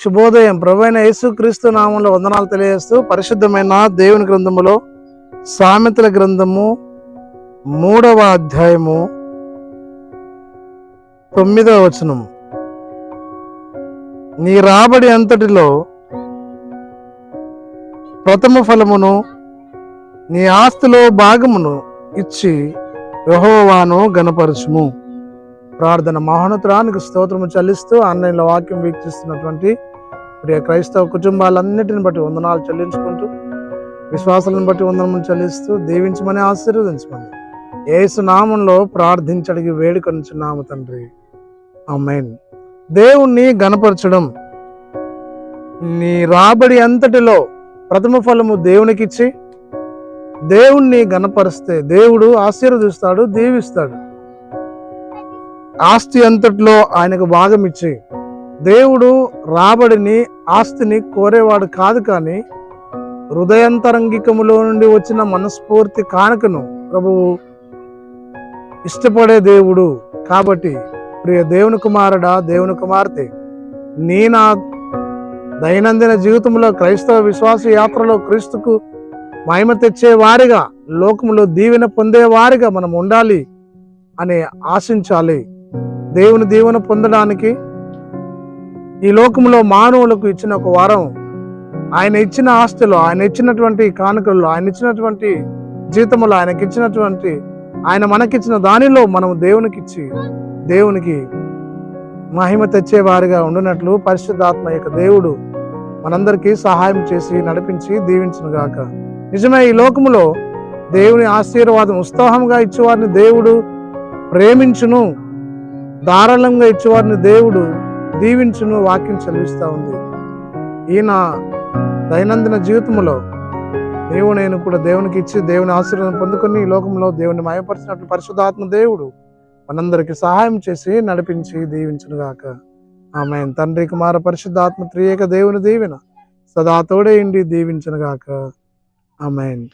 శుభోదయం. ప్రభైన యేసు క్రీస్తు నామంలో వందనాలు తెలియజేస్తూ పరిశుద్ధమైన దేవుని గ్రంథములో సామెతల గ్రంథము మూడవ అధ్యాయము తొమ్మిదవ వచనం నీ రాబడి అంతటిలో ప్రథమ ఫలమును నీ ఆస్తిలో భాగమును ఇచ్చి యహోవాను గణపరచుము ప్రార్థన మహోన్నతురానికి స్తోత్రము చెల్లిస్తూ ఆన్లైన్లో వాక్యం వీక్షిస్తున్నటువంటి ప్రియ క్రైస్తవ కుటుంబాలన్నిటిని బట్టి వందనాలు చెల్లించుకుంటూ విశ్వాసాలను బట్టి వందనము చెల్లిస్తూ దీవించమని ఆశీర్వదించమని ఏసు నామంలో ప్రార్థించడిగి వేడుకొనిచున్నాము తండ్రి. ఆమెన్. దేవుణ్ణి గణపరచడం నీ రాబడి అంతటిలో ప్రథమ ఫలము దేవునికిచ్చి దేవుణ్ణి గణపరిస్తే దేవుడు ఆశీర్వదిస్తాడు దీవిస్తాడు. ఆస్తి అంతట్లో ఆయనకు భాగం ఇచ్చి దేవుడు రాబడిని ఆస్తిని కోరేవాడు కాదు కానీ హృదయంతరంగికములో నుండి వచ్చిన మనస్ఫూర్తి కానుకను ప్రభువు ఇష్టపడే దేవుడు కాబట్టి ప్రియ దేవుని కుమారుడా దేవుని కుమార్తె నీ నా దైనందిన జీవితంలో క్రైస్తవ విశ్వాస యాత్రలో క్రీస్తుకు మహిమ తెచ్చే వారిగా లోకములో దీవెన పొందే వారిగా మనం ఉండాలి అని ఆశించాలి. దేవుని దీవెన పొందడానికి ఈ లోకంలో మానవులకు ఇచ్చిన ఒక వారం. ఆయన ఇచ్చిన ఆస్తులు ఆయన ఇచ్చినటువంటి కానుకల్లో ఆయన ఇచ్చినటువంటి జీతములు ఆయనకి ఇచ్చినటువంటి ఆయన మనకిచ్చిన దానిలో మనం దేవునికి ఇచ్చి దేవునికి మహిమ తెచ్చేవారిగా ఉండినట్లు పరిశుద్ధాత్మ యొక్క దేవుడు మనందరికీ సహాయం చేసి నడిపించి దీవించును గాక నిజమే ఈ లోకములో దేవుని ఆశీర్వాదం ఉత్సాహంగా ఇచ్చేవారిని దేవుడు ప్రేమించును. ధారాళంగా ఇచ్చేవారిని దేవుడు దీవించును వాక్యం చదివిస్తూ ఉంది. ఈయన దైనందిన జీవితంలో నీవు నేను కూడా దేవునికి ఇచ్చి దేవుని ఆశీర్వాదం పొందుకొని ఈ లోకంలో దేవుని మయపరిచినట్లు పరిశుద్ధాత్మ దేవుడు మనందరికీ సహాయం చేసి నడిపించి దీవించునుగాక ఆమె తండ్రి కుమార పరిశుద్ధాత్మ త్రియేక దేవుని దీవెన సదా తోడే ఇండి గాక. ఆమెన్.